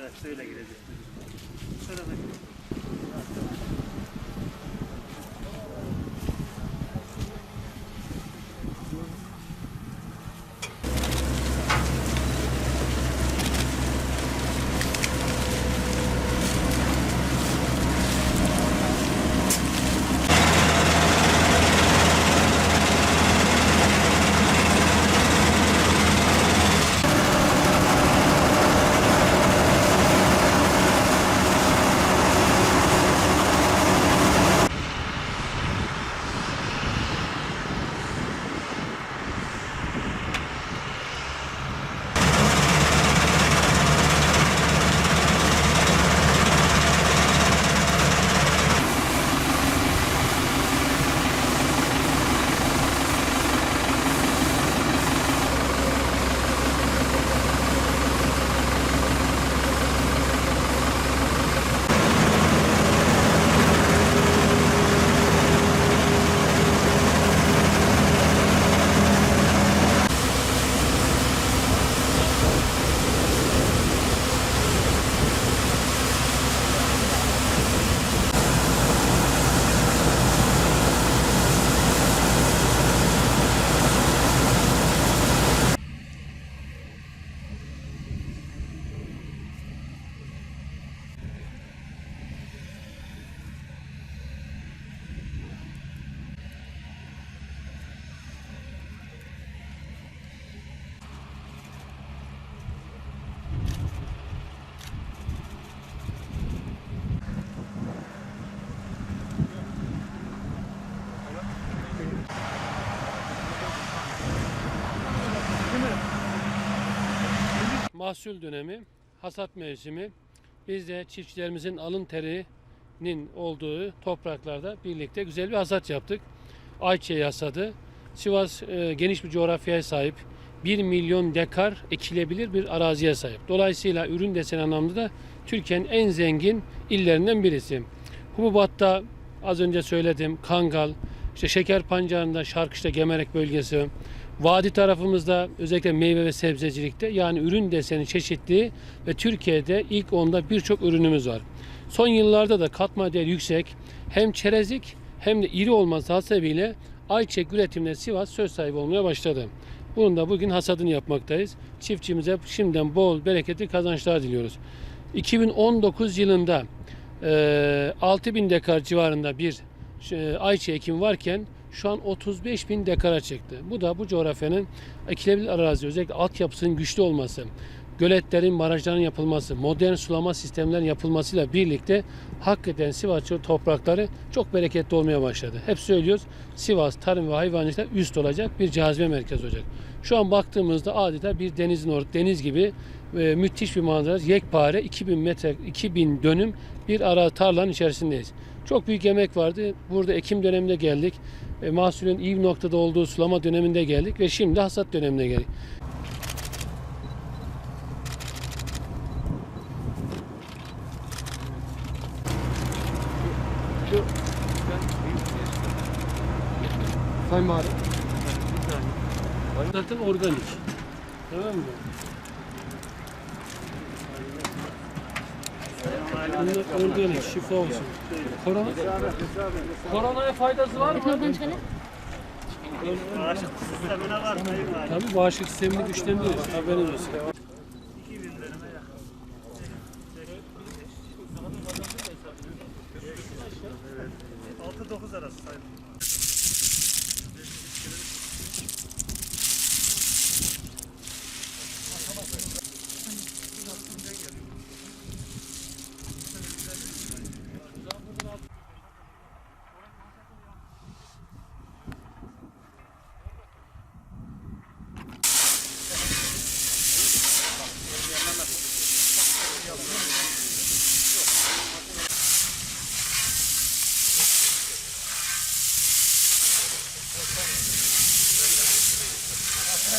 Evet şöyle girecek. Şöyle mahsul dönemi, hasat mevsimi. Biz de çiftçilerimizin alın terinin olduğu topraklarda birlikte güzel bir hasat yaptık. Ayçiçeği hasadı. Sivas e, geniş bir coğrafyaya sahip. 1 milyon dekar ekilebilir bir araziye sahip. Dolayısıyla ürün deseni anlamda da Türkiye'nin en zengin illerinden birisi. Hububatta az önce söyledim Kangal, işte şeker pancarında Şarkışla Gemerek bölgesi, Vadi tarafımızda özellikle meyve ve sebzecilikte yani ürün deseni çeşitliği ve Türkiye'de ilk onda birçok ürünümüz var. Son yıllarda da katma değer yüksek hem çerezlik hem de iri olması hasebiyle ayçiçek üretiminde Sivas söz sahibi olmaya başladı. Bunun da bugün hasadını yapmaktayız. Çiftçimize şimdiden bol bereketli kazançlar diliyoruz. 2019 yılında e, 6000 dekar civarında bir e, ayçiçeği ekimi varken şu an 35 bin dekara çıktı. Bu da bu coğrafyanın ekilebilir arazi özellikle altyapısının güçlü olması, göletlerin, barajların yapılması, modern sulama sistemlerin yapılmasıyla birlikte hakikaten Sivas toprakları çok bereketli olmaya başladı. Hep söylüyoruz Sivas tarım ve hayvancılıkta üst olacak bir cazibe merkezi olacak. Şu an baktığımızda adeta bir denizin or deniz gibi e, müthiş bir manzara. Yekpare 2000 metre 2000 dönüm bir ara tarlanın içerisindeyiz. Çok büyük emek vardı. Burada Ekim döneminde geldik. E, mahsulün iyi bir noktada olduğu sulama döneminde geldik ve şimdi hasat dönemine geldik. Şu Sayın Mağara. Zaten organik. Tamam mı? Bunlar organik, şifa olsun. Korona, koronaya faydası var mı? bağışık sistemine var Sayın Valim. Tabii bağışıklık sistemini güçlendiriyoruz. Haberiniz olsun. 2000 döneme yakın. 6-9 arası sayın.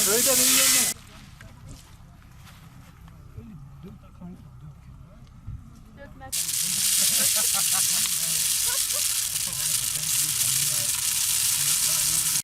Öyle de iyi